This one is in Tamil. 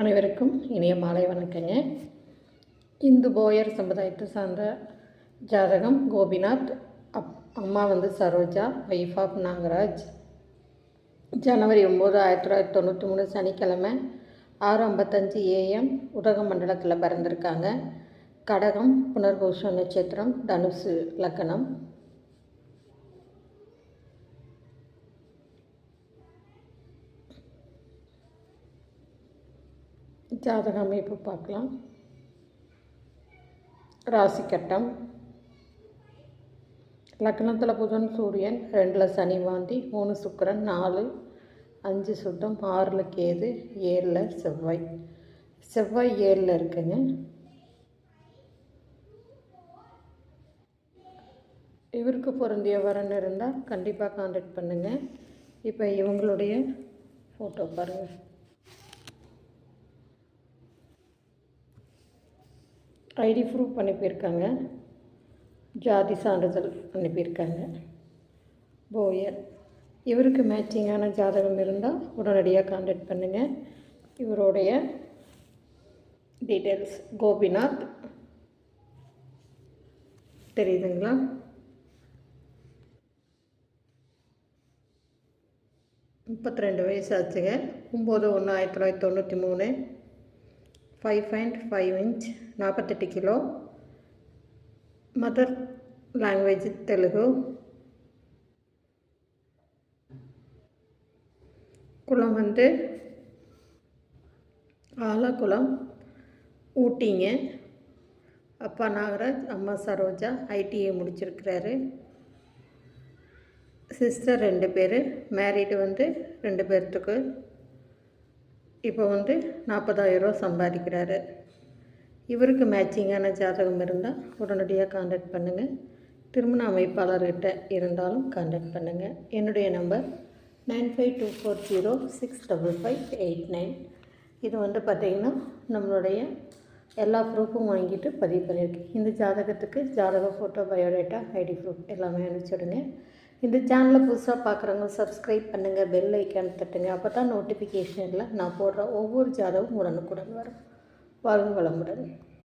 அனைவருக்கும் இனிய மாலை வணக்கங்க. இந்து போயர் சமுதாயத்தை சார்ந்த ஜாதகம் கோபிநாத் அப் அம்மா வந்து சரோஜா ஒய்ஃப் ஆஃப் நாகராஜ். ஜனவரி ஒம்பது ஆயிரத்தி தொள்ளாயிரத்தி தொண்ணூற்றி மூணு சனிக்கிழமை ஆறு ஐம்பத்தஞ்சு ஏஎம் உதகமண்டலத்தில் பிறந்திருக்காங்க. கடகம் புனர்பூஷ நட்சத்திரம் தனுசு லக்கணம். ஜாதக அமைப்பு பார்க்கலாம். ராசி கட்டம். லக்னத்தில் புதன் சூரியன் ரெண்டில் சனி வாந்தி மூணு சுக்கரன் நாலு அஞ்சு சுத்தம் ஆறில் கேது ஏழில் செவ்வாய். செவ்வாய் ஏழில் இருக்குங்க. இவருக்கு பொருந்திய வரன் இருந்தால் கண்டிப்பாக காண்டாக்ட் பண்ணுங்கள் இப்போ இவங்களுடைய ஃபோட்டோ பாருங்கள் ஐடி ப்ரூஃப் அனுப்பியிருக்காங்க. ஜாதி சான்றிதழ் அனுப்பியிருக்காங்க. போயர் இவருக்கு மேட்சிங்கான ஜாதகம் இருந்தால் உடனடியாக காண்டாக்ட் பண்ணுங்கள் இவருடைய டீட்டெயில்ஸ் கோபிநாத். தெரியுதுங்களா? முப்பத்தி ரெண்டு வயசு ஆச்சுங்க. ஒம்பது ஒன்று ஆயிரத்தி தொள்ளாயிரத்தி தொண்ணூற்றி மூணு. ஃபைவ் பாயிண்ட் ஃபைவ் இன்ச் நாற்பத்தெட்டு கிலோ. Mother language Telugu. குளம் வந்து ஆலக்குளம் ஊட்டிங்க. அப்பா நாகராஜ் அம்மா சரோஜா ஐடிஐ முடிச்சிருக்கிறாரு. சிஸ்டர் ரெண்டு பேர். மேரீடு வந்து ரெண்டு பேர்த்துக்கு. இப்போ வந்து நாற்பதாயிரரூவா சம்பாதிக்கிறாரு. இவருக்கு மேட்சிங்கான ஜாதகம் இருந்தால் உடனடியாக காண்டாக்ட் பண்ணுங்கள் திருமண அமைப்பாளர்கிட்ட இருந்தாலும் காண்டாக்ட் பண்ணுங்கள் என்னுடைய number nine five two four zero six double five eight nine இது வந்து பார்த்திங்கன்னா நம்மளுடைய எல்லா ப்ரூஃபும் வாங்கிட்டு பதிவு பண்ணியிருக்கேன் இந்த ஜாதகத்துக்கு ஜாதக ஃபோட்டோ பயோடேட்டா ஐடி ப்ரூஃப் எல்லாமே அனுப்பிச்சுடுங்க இந்த சேனலை புதுசாக பார்க்குறவங்க சப்ஸ்கிரைப் பண்ணுங்கள் பெல் ஐக்கான் தட்டுங்க. அப்போ தான் நோட்டிஃபிகேஷனில் நான் போடுற ஒவ்வொரு ஜாதகம் உடனுக்குடன் வரும். வாழ்வு வளமுடன்.